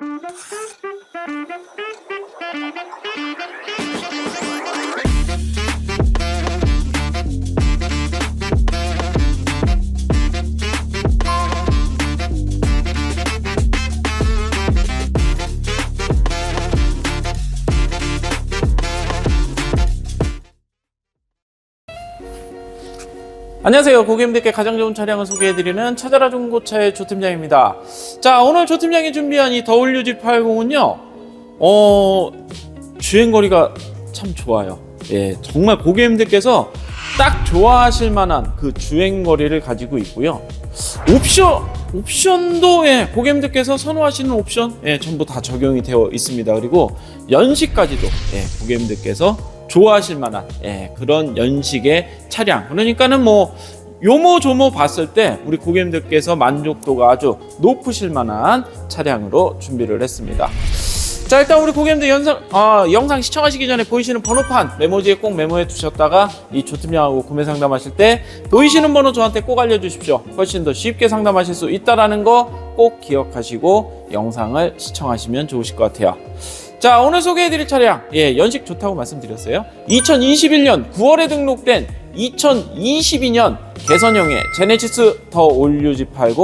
Thank you. 안녕하세요. 고객님들께 가장 좋은 차량을 소개해드리는 찾아라 중고차의 조팀장입니다. 자, 오늘 조팀장이 준비한 이 WG80은요, 어, 주행거리가 참 좋아요. 예, 정말 고객님들께서 딱 좋아하실 만한 그 주행거리를 가지고 있고요. 옵션, 옵션도 예, 고객님들께서 선호하시는 옵션 예, 전부 다 적용이 되어 있습니다. 그리고 연식까지도 예, 고객님들께서 좋아하실 만한 예, 그런 연식의 차량. 그러니까는 뭐 요모조모 봤을 때 우리 고객님들께서 만족도가 아주 높으실 만한 차량으로 준비를 했습니다. 자 일단 우리 고객님들 영상, 아, 영상 시청하시기 전에 보이시는 번호판 메모지에 꼭 메모해 두셨다가 이 조팀장하고 구매 상담하실 때 보이시는 번호 저한테 꼭 알려주십시오. 훨씬 더 쉽게 상담하실 수 있다라는 거 꼭 기억하시고 영상을 시청하시면 좋으실 것 같아요. 자 오늘 소개해드릴 차량 예 연식 좋다고 말씀드렸어요 2021년 9월에 등록된 2022년 개선형의 제네시스 더 올류지 80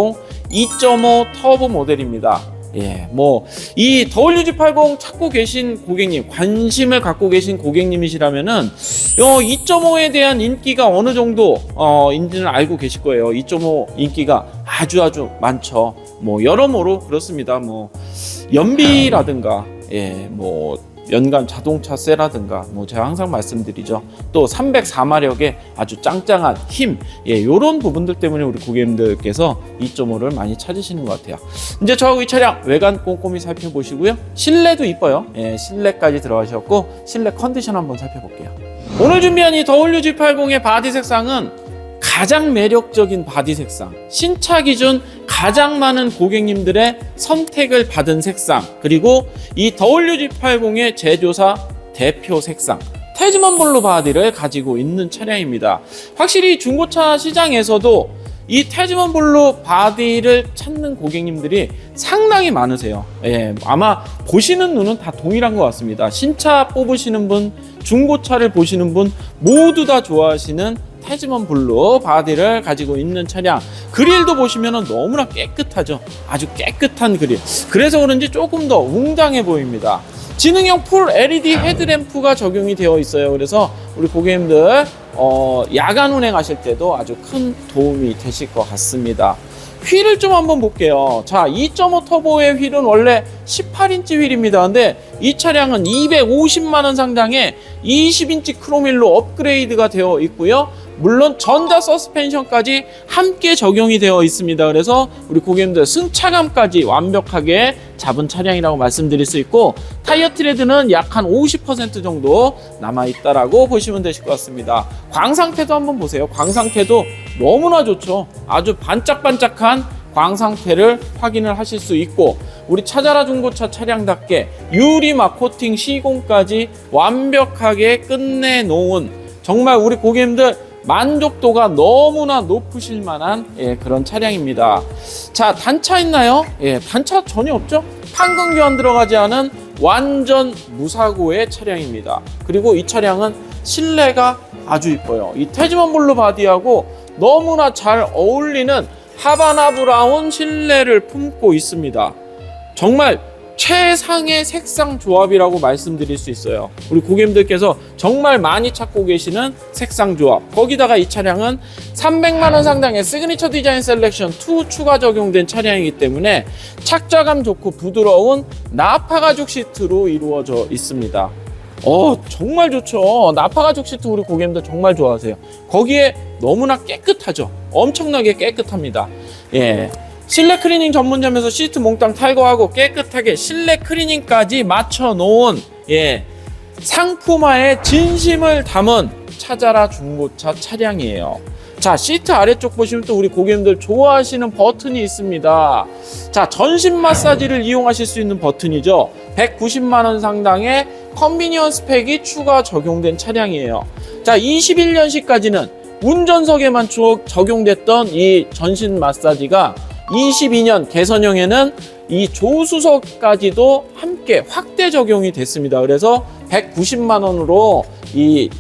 2.5 터보 모델입니다 예, 뭐, 이 WG80 찾고 계신 고객님, 관심을 갖고 계신 고객님이시라면은, 요 2.5에 대한 인기가 어느 정도, 어, 인지는 알고 계실 거예요. 2.5 인기가 아주 아주 많죠. 뭐, 여러모로 그렇습니다. 뭐, 연비라든가, 예, 뭐, 연간 자동차세라든가 뭐 제가 항상 말씀드리죠. 또 304마력의 아주 짱짱한 힘, 예, 요런 부분들 때문에 우리 고객님들께서 2.5를 많이 찾으시는 것 같아요. 이제 저하고 이 차량 외관 꼼꼼히 살펴보시고요. 실내도 이뻐요. 예, 실내까지 들어가셨고 실내 컨디션 한번 살펴볼게요. 오늘 준비한 이 WG80의 바디 색상은 가장 매력적인 바디 색상, 신차 기준 가장 많은 고객님들의 선택을 받은 색상, 그리고 이 WG80의 제조사 대표 색상, 태즈먼 블루 바디를 가지고 있는 차량입니다. 확실히 중고차 시장에서도 이 태즈먼 블루 바디를 찾는 고객님들이 상당히 많으세요. 예, 아마 보시는 눈은 다 동일한 것 같습니다. 신차 뽑으시는 분, 중고차를 보시는 분 모두 다 좋아하시는 태즈먼 블루 바디를 가지고 있는 차량 그릴도 보시면 너무나 깨끗하죠 아주 깨끗한 그릴 그래서 그런지 조금 더 웅장해 보입니다 지능형 풀 LED 헤드램프가 적용이 되어 있어요 그래서 우리 고객님들 어, 야간 운행하실 때도 아주 큰 도움이 되실 것 같습니다 휠을 좀 한번 볼게요. 자, 2.5 터보의 휠은 원래 18인치 휠입니다. 근데 이 차량은 250만 원 상당의 20인치 크로밀로 업그레이드가 되어 있고요. 물론 전자 서스펜션까지 함께 적용이 되어 있습니다. 그래서 우리 고객님들 승차감까지 완벽하게 잡은 차량이라고 말씀드릴 수 있고 타이어 트레드는 약 한 50% 정도 남아 있다라고 보시면 되실 것 같습니다. 광 상태도 한번 보세요. 광 상태도 너무나 좋죠. 아주 반짝반짝한 광 상태를 확인을 하실 수 있고 우리 찾아라 중고차 차량답게 유리막 코팅 시공까지 완벽하게 끝내놓은 정말 우리 고객님들 만족도가 너무나 높으실 만한 예, 그런 차량입니다. 자, 단차 있나요? 예, 단차 전혀 없죠? 판금 교환 들어가지 않은 완전 무사고의 차량입니다. 그리고 이 차량은 실내가 아주 이뻐요. 이 태즈먼 블루 바디하고 너무나 잘 어울리는 하바나 브라운 실내를 품고 있습니다. 정말 최상의 색상 조합이라고 말씀드릴 수 있어요. 우리 고객님들께서 정말 많이 찾고 계시는 색상 조합. 거기다가 이 차량은 300만 원 상당의 시그니처 디자인 셀렉션 2 추가 적용된 차량이기 때문에 착자감 좋고 부드러운 나파 가죽 시트로 이루어져 있습니다. 어 정말 좋죠. 나파 가죽 시트 우리 고객님들 정말 좋아하세요. 거기에 너무나 깨끗하죠. 엄청나게 깨끗합니다. 예. 실내 클리닝 전문점에서 시트 몽땅 탈거하고 깨끗하게 실내 클리닝까지 맞춰 놓은 예. 상품화의 진심을 담은 찾아라 중고차 차량이에요. 자, 시트 아래쪽 보시면 또 우리 고객님들 좋아하시는 버튼이 있습니다. 자, 전신 마사지를 이용하실 수 있는 버튼이죠. 190만 원 상당의 컨비니언스 팩이 추가 적용된 차량이에요. 자, 21년식까지는 운전석에만 주- 적용됐던 이 전신 마사지가 22년 개선형에는 이 조수석까지도 함께 확대 적용이 됐습니다. 그래서 190만 원으로 이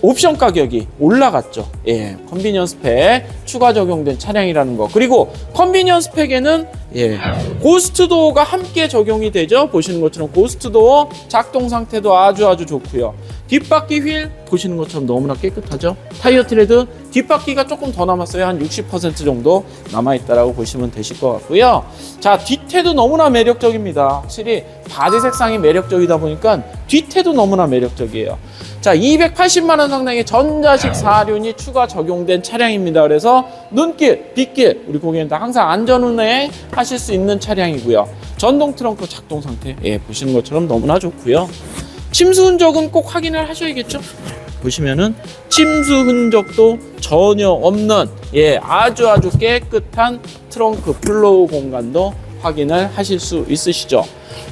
옵션 가격이 올라갔죠. 예, 컨비니언스 팩 추가 적용된 차량이라는 거. 그리고 컨비니언스 팩에는 예, 고스트 도어가 함께 적용이 되죠. 보시는 것처럼 고스트 도어 작동 상태도 아주 아주 좋고요. 뒷바퀴 휠 보시는 것처럼 너무나 깨끗하죠. 타이어 트레드 뒷바퀴가 조금 더 남았어요. 한 60% 정도 남아 있다라고 보시면 되실 것 같고요. 자, 뒤태도 너무나 매력적입니다. 확실히 바디 색상이 매력적이다 보니까 뒤태도 너무나 매력적이에요. 자, 280만 원 상당의 전자식 사륜이 추가 적용된 차량입니다. 그래서 눈길, 빗길 우리 고객님들 항상 안전 운행 하실 수 있는 차량이고요. 전동 트렁크 작동 상태 예, 보시는 것처럼 너무나 좋고요. 침수 흔적은 꼭 확인을 하셔야겠죠. 보시면은 침수 흔적도 전혀 없는 예 아주 아주 깨끗한 트렁크 플로우 공간도 확인을 하실 수 있으시죠.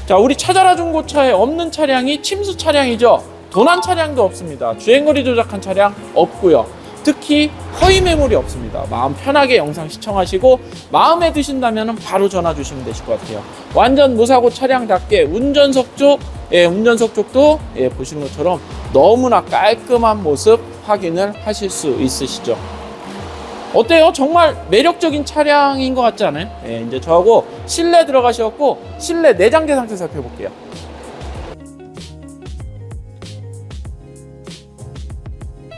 자 우리 찾아라 중고차에 없는 차량이 침수 차량이죠. 도난 차량도 없습니다. 주행거리 조작한 차량 없고요. 특히 허위 매물이 없습니다. 마음 편하게 영상 시청하시고 마음에 드신다면 바로 전화 주시면 되실 것 같아요. 완전 무사고 차량답게 운전석 쪽, 예, 운전석 쪽도 예, 보시는 것처럼 너무나 깔끔한 모습 확인을 하실 수 있으시죠. 어때요? 정말 매력적인 차량인 것 같지 않아요? 예, 이제 저하고 실내 들어가셔갖고 실내 내장재 상태 살펴볼게요.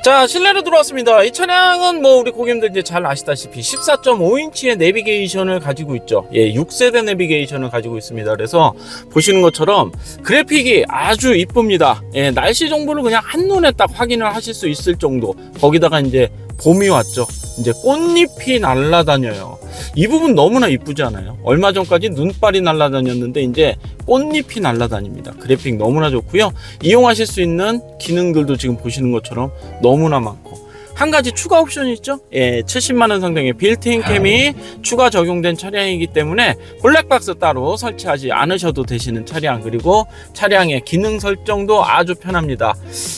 자 실내로 들어왔습니다. 이 차량은 뭐 우리 고객님들 이제 잘 아시다시피 14.5인치의 내비게이션을 가지고 있죠. 예 6세대 내비게이션을 가지고 있습니다. 그래서 보시는 것처럼 그래픽이 아주 이쁩니다. 예 날씨 정보를 그냥 한눈에 딱 확인을 하실 수 있을 정도. 거기다가 이제 봄이 왔죠. 이제 꽃잎이 날아다녀요. 이 부분 너무나 이쁘지 않아요? 얼마 전까지 눈발이 날아다녔는데 이제 꽃잎이 날아다닙니다. 그래픽 너무나 좋고요. 이용하실 수 있는 기능들도 지금 보시는 것처럼 너무나 많고 한 가지 추가 옵션이 있죠? 예, 70만 원 상당의 빌트인 캠이 추가 적용된 차량이기 때문에 블랙박스 따로 설치하지 않으셔도 되시는 차량 그리고 차량의 기능 설정도 아주 편합니다.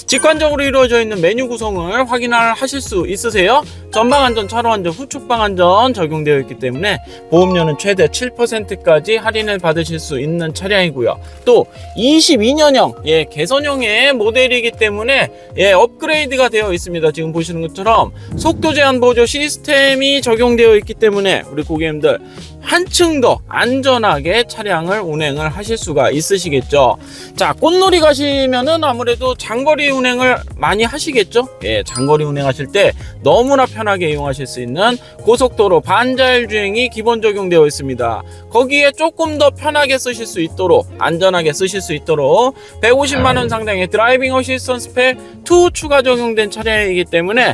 직관적으로 이루어져 있는 메뉴 구성을 확인을 하실 수 있으세요? 전방 안전, 차로 안전, 후측방 안전 적용되어 있기 때문에 보험료는 최대 7%까지 할인을 받으실 수 있는 차량이고요. 또 22년형 예, 개선형의 모델이기 때문에 예, 업그레이드가 되어 있습니다. 지금 보시는 것처럼 속도 제한 보조 시스템이 적용되어 있기 때문에 우리 고객님들 한층 더 안전하게 차량을 운행을 하실 수가 있으시겠죠. 자, 꽃놀이 가시면은 아무래도 장거리 운행을 많이 하시겠죠. 예, 장거리 운행하실 때 너무나 편하게 이용하실 수 있는 고속도로 반자율 주행이 기본 적용되어 있습니다. 거기에 조금 더 편하게 쓰실 수 있도록 안전하게 쓰실 수 있도록 150만 원 상당의 드라이빙 어시스턴스 팩2 추가 적용된 차량이기 때문에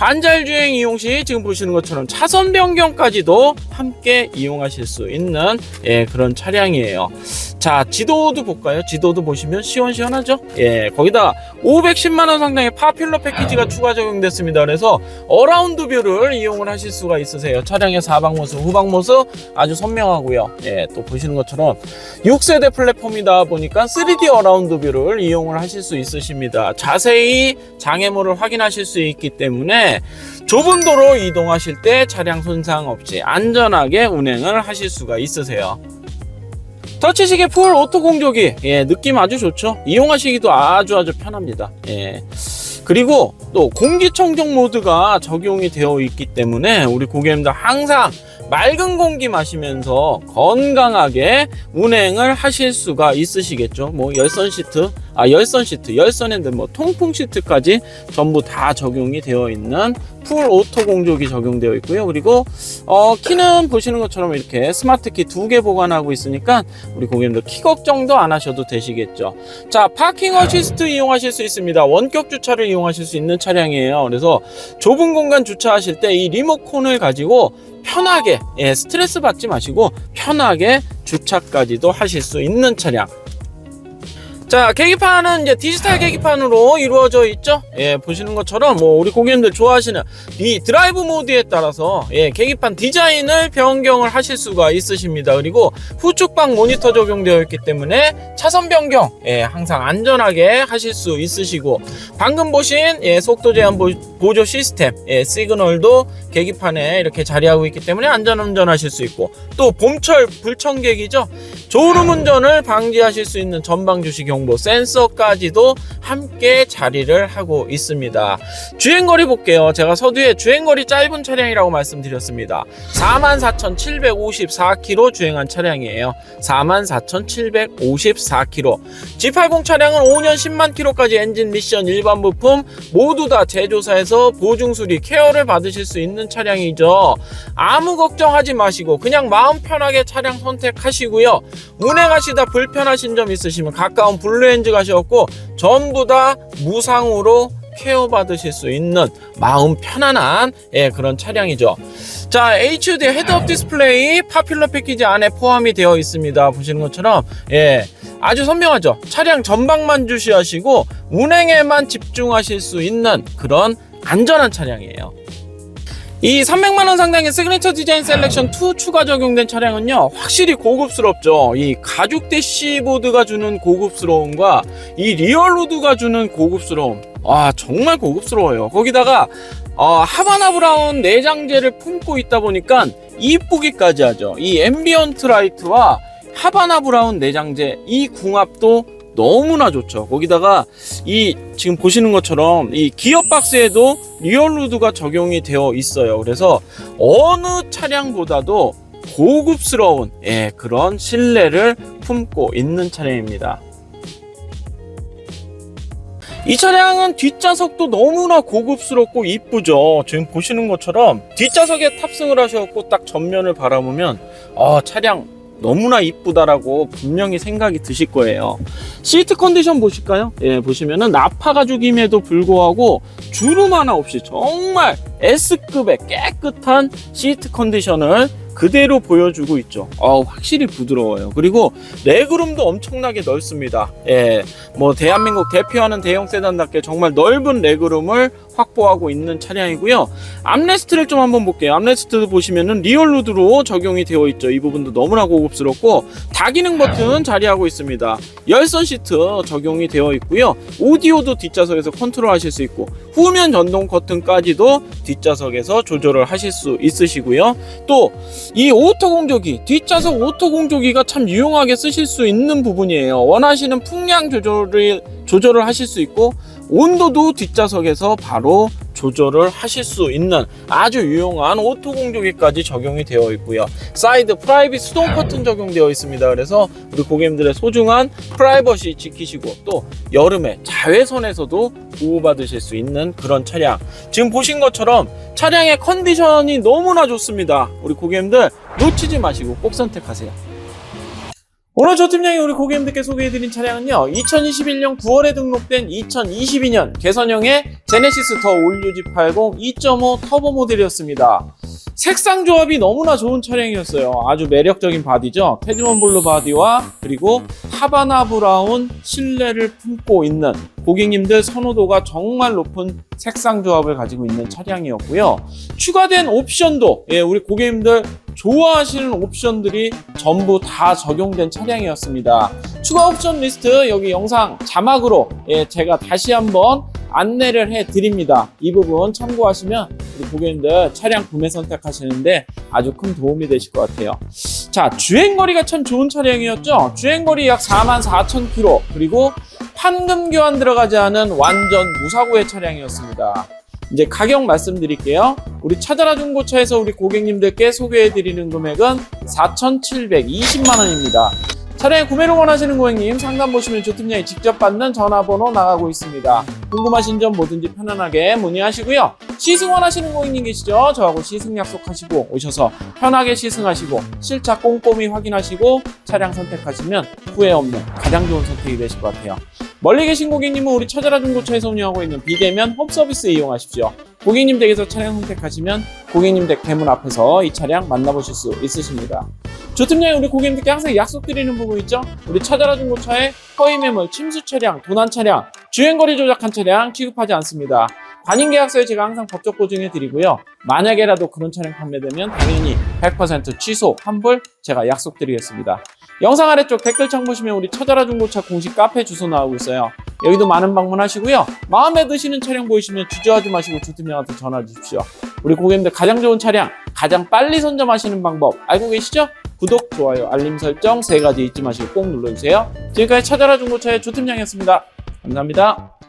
반자율 주행 이용 시 지금 보시는 것처럼 차선 변경까지도 함께 이용하실 수 있는 예, 그런 차량이에요. 자, 지도도 볼까요? 지도도 보시면 시원시원하죠? 예, 거기다 510만 원 상당의 파퓰러 패키지가 추가 적용됐습니다. 그래서 어라운드 뷰를 이용을 하실 수가 있으세요. 차량의 사방 모습, 후방 모습 아주 선명하고요. 예, 또 보시는 것처럼 6세대 플랫폼이다 보니까 3D 어라운드 뷰를 이용을 하실 수 있으십니다. 자세히 장애물을 확인하실 수 있기 때문에 좁은 도로 이동하실 때 차량 손상 없이 안전하게 운행을 하실 수가 있으세요. 터치식의 풀 오토 공조기. 예 느낌 아주 좋죠? 이용하시기도 아주 아주 편합니다. 예. 그리고 또 공기청정 모드가 적용이 되어 있기 때문에 우리 고객님들 항상 맑은 공기 마시면서 건강하게 운행을 하실 수가 있으시겠죠? 뭐 열선 시트 아 열선 시트 열선 핸드 뭐 통풍 시트까지 전부 다 적용이 되어 있는 풀 오토 공조기 적용되어 있고요. 그리고 어 키는 보시는 것처럼 이렇게 스마트 키 두 개 보관하고 있으니까 우리 고객님들 키 걱정도 안 하셔도 되시겠죠. 자 파킹 어시스트 이용하실 수 있습니다. 원격 주차를 이용하실 수 있는 차량이에요. 그래서 좁은 공간 주차하실 때 이 리모컨을 가지고 편하게 예, 스트레스 받지 마시고 편하게 주차까지도 하실 수 있는 차량 자, 계기판은 이제 디지털 계기판으로 이루어져 있죠. 예, 보시는 것처럼 뭐 우리 고객님들 좋아하시는 이 드라이브 모드에 따라서 예, 계기판 디자인을 변경을 하실 수가 있으십니다. 그리고 후측방 모니터 적용되어 있기 때문에 차선 변경 예, 항상 안전하게 하실 수 있으시고 방금 보신 예, 속도 제한 보, 보조 시스템 예, 시그널도 계기판에 이렇게 자리하고 있기 때문에 안전 운전 하실 수 있고 또 봄철 불청객이죠. 졸음 운전을 방지하실 수 있는 전방 주시 경보 센서까지도 함께 자리를 하고 있습니다. 주행거리 볼게요. 제가 서두에 주행거리 짧은 차량이라고 말씀드렸습니다. 44,754km 주행한 차량이에요. 44,754km. G80 차량은 5년 10만 km까지 엔진 미션 일반 부품 모두 다 제조사에서 보증 수리 케어를 받으실 수 있는 차량이죠. 아무 걱정하지 마시고 그냥 마음 편하게 차량 선택하시고요. 운행하시다 불편하신 점 있으시면 가까운 블루엔즈 가셔갖고 전부 다 무상으로 케어 받으실 수 있는 마음 편안한 예, 그런 차량이죠. 자, HUD 헤드업 디스플레이 파퓰러 패키지 안에 포함이 되어 있습니다. 보시는 것처럼 예, 아주 선명하죠. 차량 전방만 주시하시고 운행에만 집중하실 수 있는 그런 안전한 차량이에요. 이 300만원 상당의 시그니처 디자인 셀렉션 2 추가 적용된 차량은요 확실히 고급스럽죠. 이 가죽 대시보드가 주는 고급스러움과 이 리얼로드가 주는 고급스러움. 아 정말 고급스러워요. 거기다가 어, 하바나 브라운 내장재를 품고 있다 보니까 이쁘기까지 하죠. 이 앰비언트 라이트와 하바나 브라운 내장재 이 궁합도 너무나 좋죠. 거기다가 이 지금 보시는 것처럼 이 기어 박스에도 리얼루드가 적용이 되어 있어요. 그래서 어느 차량보다도 고급스러운 예, 그런 실내를 품고 있는 차량입니다. 이 차량은 뒷좌석도 너무나 고급스럽고 이쁘죠. 지금 보시는 것처럼 뒷좌석에 탑승을 하셔갖고 딱 전면을 바라보면 아, 차량 너무나 이쁘다라고 분명히 생각이 드실 거예요. 시트 컨디션 보실까요? 예, 보시면은 나파 가죽임에도 불구하고 주름 하나 없이 정말 S급의 깨끗한 시트 컨디션을 그대로 보여주고 있죠. 어, 확실히 부드러워요. 그리고 레그룸도 엄청나게 넓습니다. 예, 뭐 대한민국 대표하는 대형 세단답게 정말 넓은 레그룸을 확보하고 있는 차량이고요. 암레스트를 좀 한번 볼게요. 암레스트 보시면은 리얼루드로 적용이 되어 있죠. 이 부분도 너무나 고급스럽고 다기능 버튼 자리하고 있습니다. 열선 시트 적용이 되어 있고요. 오디오도 뒷좌석에서 컨트롤 하실 수 있고 후면 전동 커튼까지도 뒷좌석에서 조절을 하실 수 있으시고요. 또 이 오토 공조기 뒷좌석 오토 공조기가 참 유용하게 쓰실 수 있는 부분이에요. 원하시는 풍량 조절을 조절을 하실 수 있고 온도도 뒷좌석에서 바로 조절을 하실 수 있는 아주 유용한 오토 공조기까지 적용이 되어 있고요. 사이드 프라이빗 수동 커튼 적용되어 있습니다. 그래서 우리 고객님들의 소중한 프라이버시 지키시고 또 여름에 자외선에서도 보호받으실 수 있는 그런 차량. 지금 보신 것처럼 차량의 컨디션이 너무나 좋습니다. 우리 고객님들 놓치지 마시고 꼭 선택하세요. 오늘 저 팀장이 우리 고객님들께 소개해드린 차량은요 2021년 9월에 등록된 2022년 개선형의 제네시스 더 올유지 80 2.5 터보 모델이었습니다 색상 조합이 너무나 좋은 차량이었어요. 아주 매력적인 바디죠? 테즈먼 블루 바디와 그리고 하바나 브라운 실내를 품고 있는 고객님들 선호도가 정말 높은 색상 조합을 가지고 있는 차량이었고요. 추가된 옵션도 예, 우리 고객님들 좋아하시는 옵션들이 전부 다 적용된 차량이었습니다. 추가 옵션 리스트 여기 영상 자막으로 예, 제가 다시 한번 안내를 해 드립니다. 이 부분 참고하시면 우리 고객님들 차량 구매 선택하시는데 아주 큰 도움이 되실 것 같아요. 자, 주행거리가 참 좋은 차량이었죠. 주행거리 약 44,000km 그리고 판금 교환 들어가지 않은 완전 무사고의 차량이었습니다. 이제 가격 말씀드릴게요. 우리 차자라 중고차에서 우리 고객님들께 소개해드리는 금액은 4,720만 원입니다. 차량의 구매를 원하시는 고객님 상담 보시면 조팀장이 직접 받는 전화번호 나가고 있습니다. 궁금하신 점 뭐든지 편안하게 문의하시고요. 시승 원하시는 고객님 계시죠? 저하고 시승 약속하시고 오셔서 편하게 시승하시고 실차 꼼꼼히 확인하시고 차량 선택하시면 후회 없는 가장 좋은 선택이 되실 것 같아요. 멀리 계신 고객님은 우리 차자라 중고차에서 운영하고 있는 비대면 홈 서비스 이용하십시오. 고객님 댁에서 차량 선택하시면 고객님 댁 대문 앞에서 이 차량 만나보실 수 있으십니다. 조팀장이 우리 고객님들께 항상 약속드리는 부분 있죠? 우리 찾아라 중고차에 허위 매물, 침수 차량, 도난 차량, 주행거리 조작한 차량 취급하지 않습니다. 관인 계약서에 제가 항상 법적 보증해 드리고요. 만약에라도 그런 차량 판매되면 당연히 100% 취소, 환불 제가 약속드리겠습니다. 영상 아래쪽 댓글창 보시면 우리 찾아라 중고차 공식 카페 주소 나오고 있어요. 여기도 많은 방문하시고요. 마음에 드시는 차량 보이시면 주저하지 마시고 주팀장한테 전화 주십시오. 우리 고객님들 가장 좋은 차량, 가장 빨리 선점하시는 방법 알고 계시죠? 구독, 좋아요, 알림 설정 세 가지 잊지 마시고 꼭 눌러주세요. 지금까지 찾아라 중고차의 조팀장이었습니다. 감사합니다.